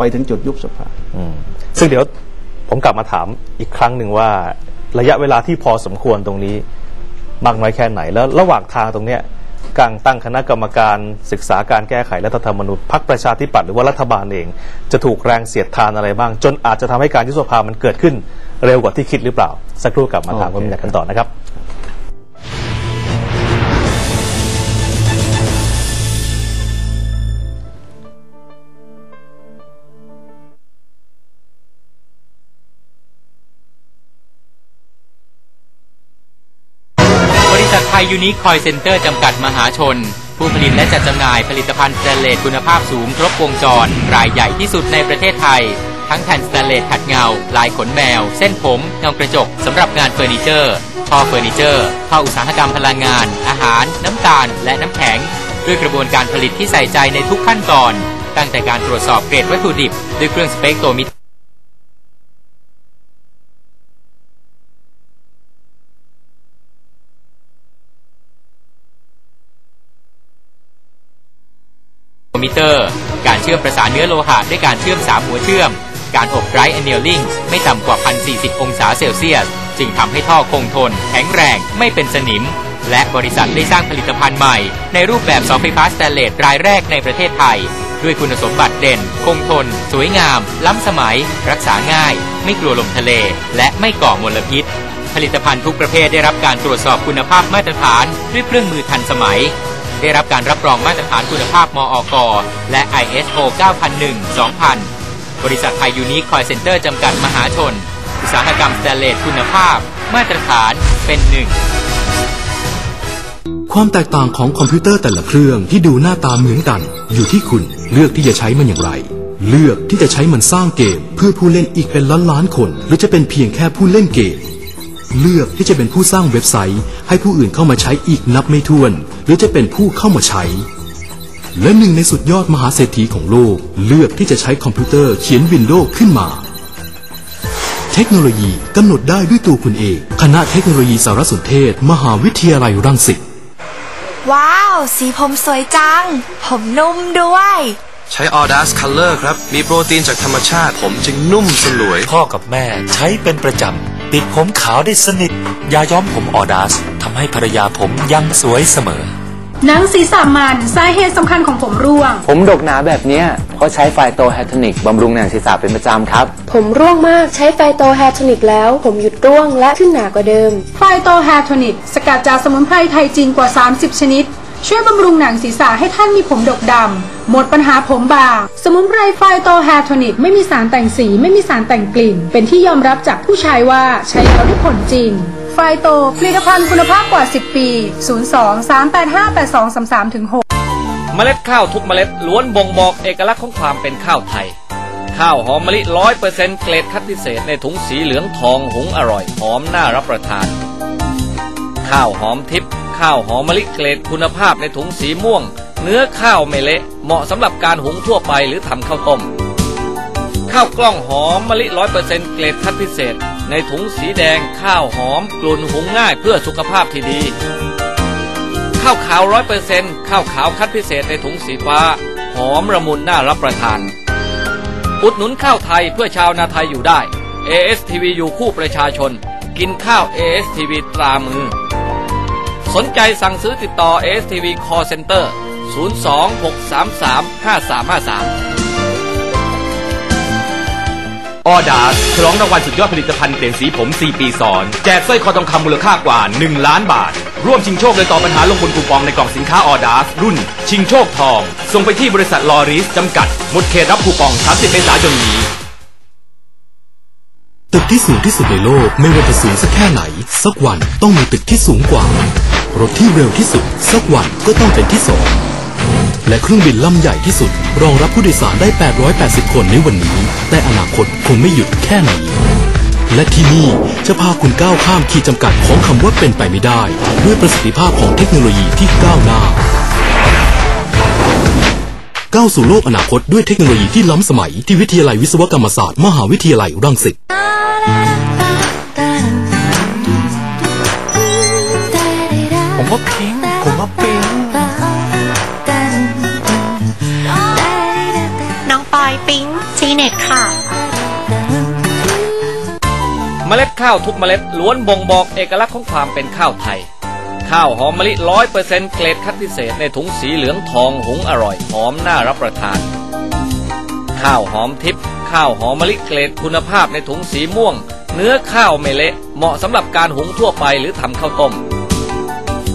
ไปถึงจุดยุบสภาอืมซึ่งเดี๋ยวผมกลับมาถามอีกครั้งหนึ่งว่า ระยะเวลาที่พอสมควรตรงนี้มากน้อยแค่ไหน แล้วระหว่างทางตรงเนี้ยการตั้งคณะกรรมการศึกษาการแก้ไขรัฐธรรมนูญพรรคประชาธิปัตย์หรือว่ารัฐบาลเอง จะถูกแรงเสียดทานอะไรบ้าง จนอาจจะทำให้การยุบสภามันเกิดขึ้นเร็วกว่าที่คิดหรือเปล่า สักครู่กลับมาถามโอคุเคณมินกันต่อนะครับ ทไทยยูนิคอยเซ็นเตอร์จำกัดมหาชน ผู้ผลิตและจัดจำหน่ายผลิตภัณฑ์สแตนเลสคุณภาพสูงครบวงจร รายใหญ่ที่สุดในประเทศไทย ทั้งแผ่นสแตนเลสขัดเงา ลายขนแมว เส้นผมเงากระจกสำหรับงานเฟอร์นิเจอร์ท่อเฟอร์นิเจอร์ท่ออุตสาหกรรมพลังงาน อาหาร น้ำตาล และน้ำแข็ง ด้วยกระบวนการผลิตที่ใส่ใจในทุกขั้นตอน ตั้งแต่การตรวจสอบเกรดวัตถุดิบ ด้วยเครื่องสเปกโตมิมิ เตอร์ การเชื่อมประสานเนื้อโลหะด้วยการเชื่อม3หัวเชื่อม การอบไร้อเนียลิงไม่ต่ำกว่า 1,040 องศาเซลเซียส จึงทำให้ท่อคงทน แข็งแรงไม่เป็นสนิม และบริษัทได้สร้างผลิตภัณฑ์ใหม่ ในรูปแบบเสาไฟฟ้าสแตนเลสรายแรกในประเทศไทย ด้วยคุณสมบัติเด่น คงทน สวยงาม ล้ำสมัย รักษาง่าย ไม่กลัวลมทะเล และไม่ก่อมลพิษผลิตภัณฑ์ทุกประเภทได้รับการตรวจสอบคุณภาพมาตรฐานด้วยเครื่องมือทันสมัย ได้รับการรับรองมาตรฐานคุณภาพมอกและ ISO 9001-2000 บริษัทไทยยูนิคคอยเซ็นเตอร์จำกัดมหาชน อุตสาหกรรมสแตเลสคุณภาพ มาตรฐานเป็นหนึ่ง ความแตกต่างของคอมพิวเตอร์แต่ละเครื่องที่ดูหน้าตาเหมือนกัน อยู่ที่คุณเลือกที่จะใช้มันอย่างไร เลือกที่จะใช้มันสร้างเกม เพื่อผู้เล่นอีกเป็นล้านล้านคน หรือจะเป็นเพียงแค่ผู้เล่นเกม เลือกที่จะเป็นผู้สร้างเว็บไซต์ ให้ผู้อื่นเข้ามาใช้อีกนับไม่ถ้วน หรือจะเป็นผู้เข้ามาใช้ และหนึ่งในสุดยอดมหาเศรษฐีของโลก เลือกที่จะใช้คอมพิวเตอร์เขียนวินโดว์ขึ้นมา เทคโนโลยีกำหนดได้ด้วยตัวคุณเอง คณะเทคโนโลยีสารสนเทศ มหาวิทยาลัยรังสิตว้าว สีผมสวยจัง ผมนุ่มด้วยใช้ Audas Color ครับ มีโปรตีนจากธรรมชาติ ผมจึงนุ่มสลวย พ่อกับแม่ใช้เป็นประจำ ติดผมขาวได้สนิท ยาย้อมผมออดาสทำให้ภรรยาผมยังสวยเสมอ หนังศีรษะมันสาเหตุสำคัญของผมร่วง ผมดกหนาแบบเนี้ยเพราะใช้ไฟโตแฮทนิกบำรุงหนังศีรษะเป็นประจำครับ ผมร่วงมากใช้ไฟโตแฮร์โทนิกแล้ว ผมหยุดร่วงและขึ้นหนากว่าเดิม ไฟโตแฮร์โทนิกสกัดจากสมุนไพรไทยจีนกว่า 30 ชนิด ช่วยบำรุงหนังศีรษะให้ท่านมีผมดกดำ หมดปัญหาผมบาง สมุนไพรไฟโตแฮโทนิกไม่มีสารแต่งสี ไม่มีสารแต่งกลิ่น เป็นที่ยอมรับจากผู้ใช้ว่าใช้แล้วได้ผลจริง ไฟโตผลิตภัณฑ์คุณภาพกว่า 10 ปี 023858233-6 เมล็ดข้าวทุกเมล็ดล้วนบ่งบอกเอกลักษณ์ของความเป็นข้าวไทย ข้าวหอมมะลิร้อยเปอร์เซ็นต์เกรดคัดพิเศษในถุงสีเหลืองทองหุงอร่อยหอมน่ารับประทาน ข้าวหอมทิพย์ ข้าวหอมมะลิเกรดคุณภาพในถุงสีม่วง เนื้อข้าวไม่เละเหมาะสำหรับการหุงทั่วไปหรือทำข้าวต้ม ข้าวกล้องหอมมะลิร้อยเปอร์เซ็นต์เกรดคัดพิเศษ ในถุงสีแดงข้าวหอมกลุ่นหุงง่ายเพื่อสุขภาพที่ดี ข้าวขาวร้อยเปอร์เซ็นต์ข้าวขาวคัดพิเศษในถุงสีฟ้า หอมระมุนน่ารับประทาน อุดหนุนข้าวไทยเพื่อชาวนาไทยอยู่ได้ ASTV อยู่คู่ประชาชน กินข้าว ASTV ตรามือ สนใจสั่งซื้อติดต่อ ASTV Call Center 026335353 ออดาสฉลองรางวัลสุดยอดผลิตภัณฑ์เปลี่ยนสีผม 4 ปีซ้อน แจกสร้อยคอทองคำมูลค่ากว่า 1 ล้านบาท ร่วมชิงโชคโดยตอบปัญหาลงบนคูปองในกล่องสินค้าออดาสรุ่น ชิงโชคทอง ส่งไปที่บริษัทลอริสจำกัด หมดเขตรับคูปอง 30 เมษายนนี้ตึกที่สูงที่สุดในโลกไม่ว่าจะสูงสักแค่ไหน สักวันต้องมีตึกที่สูงกว่า รถที่เร็วที่สุด สักวันก็ต้องเป็นที่สองและเครื่องบินลำใหญ่ที่สุด รองรับผู้โดยสารได้ 880 คนในวันนี้ แต่อนาคตคงไม่หยุดแค่นี้ และที่นี่จะพาคุณก้าวข้ามขีดจำกัดของคำว่าเป็นไปไม่ได้ ด้วยประสิทธิภาพของเทคโนโลยีที่ก้าวหน้า ก้าวสู่โลกอนาคตด้วยเทคโนโลยีที่ล้ำสมัยที่วิทยาลัยวิศวกรรมศาสตร์ มหาวิทยาลัยรังสิต ว่าพิงผมว่าปิงน้องปอยปิ๊งทีเน็ตค่ะ เมล็ดข้าวทุกเมล็ดล้วนบ่งบอกเอกลักษณ์ของความเป็นข้าวไทย ข้าวหอมมะลิร้อยเปอร์เซ็นต์เกรดคัดพิเศษในถุงสีเหลืองทองหุงอร่อยหอมน่ารับประทาน ข้าวหอมทิพย์ข้าวหอมมะลิเกรดคุณภาพในถุงสีม่วง เนื้อข้าวไม่เละเหมาะสำหรับการหุงทั่วไปหรือทำข้าวต้ม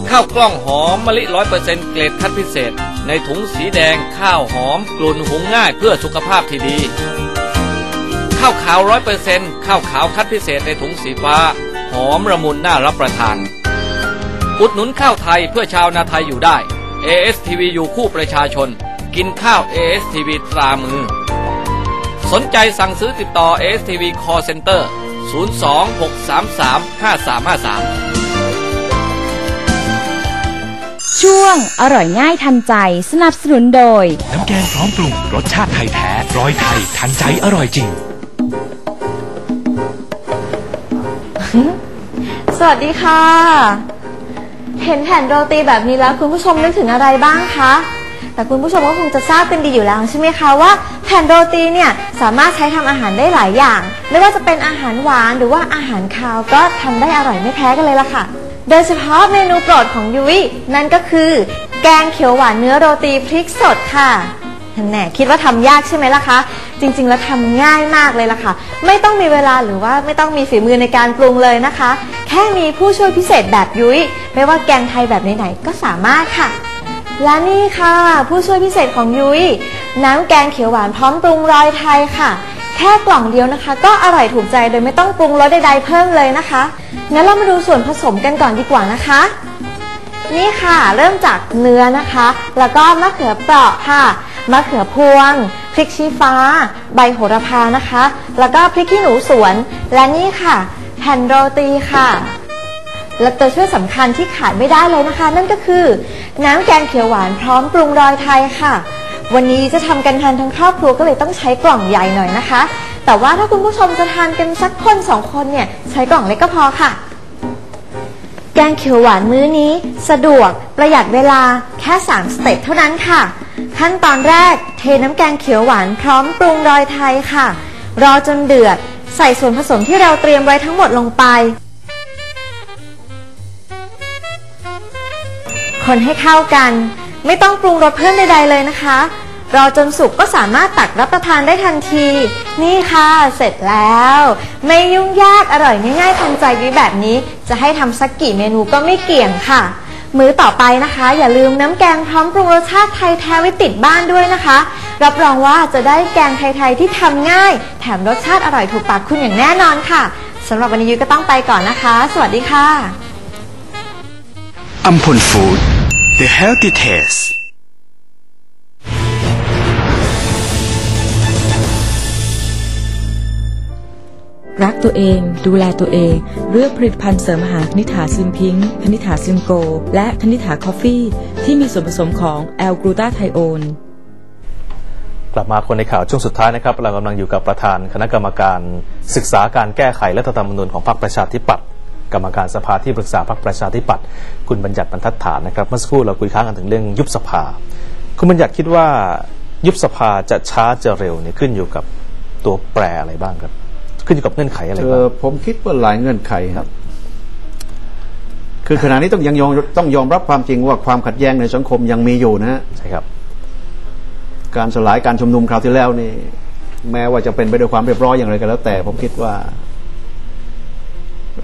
ข้าวกล้องหอมมะลิร้อยเปอร์เซ็นต์เกรดคัดพิเศษ ในถุงสีแดงข้าวหอมกลุ่นหุงง่ายเพื่อสุขภาพที่ดี ข้าวขาวร้อยเปอร์เซ็นต์ข้าวขาวคัดพิเศษในถุงสีฟ้า หอมระมุนน่ารับประทาน อุดหนุนข้าวไทยเพื่อชาวนาไทยอยู่ได้ ASTV อยู่คู่ประชาชน กินข้าว ASTV ตรามือ สนใจสั่งซื้อติดต่อ ASTV Call Center 026335353 ช่วงอร่อยง่ายทันใจสนับสนุนโดย น้ำแกงพร้อมปรุงรสชาติไทยแท้ร้อยไทยทันใจอร่อยจริง สวัสดีค่ะ เห็นแผ่นโรตีแบบนี้แล้วคุณผู้ชมนึกถึงอะไรบ้างคะ แต่คุณผู้ชมก็คงจะทราบกันดีอยู่แล้วใช่ไหมคะว่าแผ่นโรตีเนี่ยสามารถใช้ทำอาหารได้หลายอย่าง ไม่ว่าจะเป็นอาหารหวานหรือว่าอาหารคาวก็ทำได้อร่อยไม่แพ้กันเลยล่ะค่ะ โดยเฉพาะเมนูโปรดของยุ้ยนั่นก็คือ แกงเขียวหวานเนื้อโรตีพริกสดค่ะแน่คิดว่าทำยากใช่ไหมล่ะคะ จริง ๆ แล้วทำง่ายมากเลยล่ะค่ะ ไม่ต้องมีเวลาหรือว่าไม่ต้องมีฝีมือในการปรุงเลยนะคะ แค่มีผู้ช่วยพิเศษแบบยุ้ยไม่ว่าแกงไทยแบบไหนๆก็สามารถค่ะ และนี่ค่ะ ผู้ช่วยพิเศษของยุ้ยน้ำแกงเขียวหวานพร้อมปรุงรอยไทยค่ะ แค่กล่องเดียวนะคะ ก็อร่อยถูกใจโดยไม่ต้องปรุงรสใดๆเพิ่มเลยนะคะ งั้นเรามาดูส่วนผสมกันก่อนดีกว่านะคะ นี่ค่ะเริ่มจากเนื้อนะคะ แล้วก็มะเขือเปราะค่ะ มะเขือพวง พริกชี้ฟ้า ใบโหระพานะคะ แล้วก็พริกขี้หนูสวน และนี่ค่ะแผ่นโรตีค่ะ และตัวช่วยสำคัญที่ขาดไม่ได้เลยนะคะ นั่นก็คือ น้ำแกงเขียวหวานพร้อมปรุงรอยไทยค่ะ วันนี้จะทำกันทานทั้งครอบครัวก็เลยต้องใช้กล่องใหญ่หน่อยนะคะ แต่ว่าถ้าคุณผู้ชมจะทานกันสักคนสองคนเนี่ยใช้กล่องเล็กก็พอค่ะ แกงเขียวหวานมื้อนี้ สะดวกประหยัดเวลาแค่ 3 สเต็ปเท่านั้นค่ะ ขั้นตอนแรกเทน้ำแกงเขียวหวานพร้อมปรุงรอยไทยค่ะ รอจนเดือด ใส่ส่วนผสมที่เราเตรียมไว้ทั้งหมดลงไป คนให้เข้ากัน ไม่ต้องปรุงรสเพิ่มใดๆเลยนะคะ รอจนสุกก็สามารถตักรับประทานได้ทันที นี่ค่ะ เสร็จแล้ว ไม่ยุ่งยากอร่อยง่ายๆทันใจวิแบบนี้ จะให้ทำสักกี่เมนูก็ไม่เกี่ยงค่ะ มื้อต่อไปนะคะ อย่าลืมน้ำแกงพร้อมปรุงรสชาติไทยแท้ไว้ติดบ้านด้วยนะคะ รับรองว่าจะได้แกงไทยๆที่ทำง่าย แถมรสชาติอร่อยถูกปากคุณอย่างแน่นอนค่ะสำหรับวันนี้ยุ้ยก็ต้องไปก่อนนะคะ สวัสดีค่ะอัมพลฟู้ด The Healthy Taste รักตัวเอง ดูแลตัวเอง เลือกผลิตภัณฑ์เสริมอาหารคณิ t าซิมพิงค์คณิ t าซิมโก และคณิ t าคอฟฟี่ ที่มีส่วนผสมของแอลกลูตาไทโอนกลับมาคนในข่าวช่วงสุดท้ายนะครับ เรากำลังอยู่กับประธานคณะกรรมการศึกษาการแก้ไขรัฐธรรมนูญของพรรคประชาธิปัตย์กรรมการสภาที่ปรึกษาพรรคประชาธิปัตย์คุณบัญญัติบรรทัดฐานนะครับเมื่อสักครู่เราคุยค้างกันถึงเรื่องยุบสภา คุณบัญญัติคิดว่ายุบสภาจะช้าจะเร็วเนี่ยขึ้นอยู่กับตัวแปรอะไรบ้างครับ ขึ้นอยู่กับเงื่อนไขอะไรเอบ้างอผมคิดว่าหลายเงื่อนไขครับ คือขณะนี้ต้องยังยอมต้องยอมรับความจริงว่าความขัดแย้งในสังคมยังมีอยู่นะฮะใช่ครับ การสลายการชุมนุมคราวที่แล้วนี่ แม้ว่าจะเป็นไปด้วยความเรียบร้อยอย่างไรก็แล้ว แต่ผมคิดว่า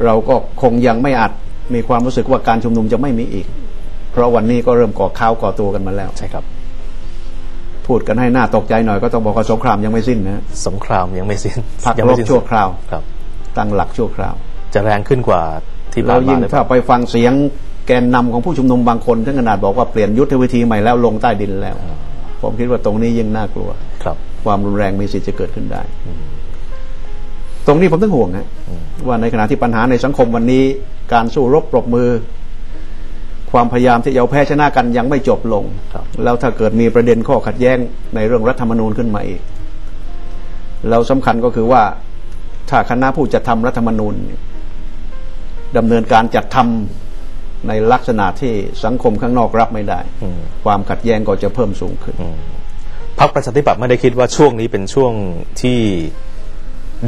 เราก็คงยังไม่อาจมีความรู้สึกว่าการชุมนุมจะไม่มีอีก เพราะวันนี้ก็เริ่มก่อข้าวก่อตัวกันมาแล้วใช่ครับ พูดกันให้หน้าตกใจหน่อยก็ต้องบอกว่าสงครามยังไม่สิ้นนะสงครามยังไม่สิ้นพักยังรไม่บสิ้นชั่วคราวครับ ตั้งหลักชั่วคราว จะแรงขึ้นกว่าที่ผ่าแล้นวมายิ่งหรือเปถ้าล่าไปฟังเสียงแกนนำของผู้ชุมนุมบางคนถึงขนาดบอกว่าเปลี่ยนยุทธวิธีใหม่แล้วลงใต้ดินแล้ว ผมคิดว่าตรงนี้ยิ่งน่ากลัวครับ ความรุนแรงมีสิทธิ์จะเกิดขึ้นได้ ตรงนี้ผมต้องห่วงนะว่าในขณะที่ปัญหาในสังคมวันนี้ การสู้รบปรบมือ ความพยายามที่จะเอาแพ้ชนะกันยังไม่จบลง แล้วถ้าเกิดมีประเด็นข้อขัดแย้งในเรื่องรัฐธรรมนูญขึ้นมาอีกแล้วสำคัญก็คือว่าถ้าคณะผู้จัดทำรัฐธรรมนูญดำเนินการจัดทำในลักษณะที่สังคมข้างนอกรับไม่ได้ ความขัดแย้งก็จะเพิ่มสูงขึ้นพรรคประชาธิปัตย์ไม่ได้คิดว่าช่วงนี้เป็นช่วงที่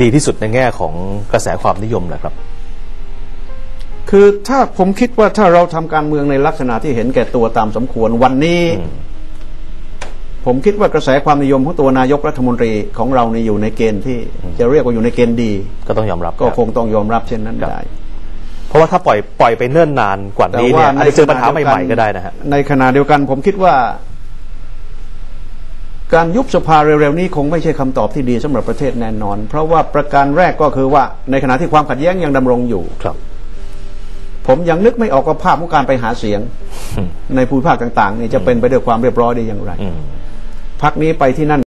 ดีที่สุดในแง่ของกระแสความนิยมนะครับ คือถ้าผมคิดว่าถ้าเราทำการเมืองในลักษณะที่เห็นแก่ตัวตามสมควรวันนี้ ผมคิดว่ากระแสความนิยมของตัวนายกรัฐมนตรีของเราเนี่ยอยู่ในเกณฑ์ที่จะเรียกว่าอยู่ในเกณฑ์ดี ก็ต้องยอมรับ ก็รับคงต้องยอมรับเช่นนั้นได้เพราะว่าถ้าปล่อยปล่อยไปเนิ่นนานกว่านี้เนี่ยอาจจะเจอปัญหาใหม่ๆก็ได้นะฮะในขณะเดียวกันผมคิดว่า การยุบสภาเร็วๆนี้คงไม่ใช่คำตอบที่ดีสำหรับประเทศแน่นอน เพราะว่าประการแรกก็คือว่าในขณะที่ความขัดแย้งยังดำรงอยู่ครับ ผมยังนึกไม่ออกว่าภาพของการไปหาเสียง ในภูมิภาคต่างๆนี่จะเป็นไปด้วยความเรียบร้อยได้อย่างไรพักนี้ไปที่นั่น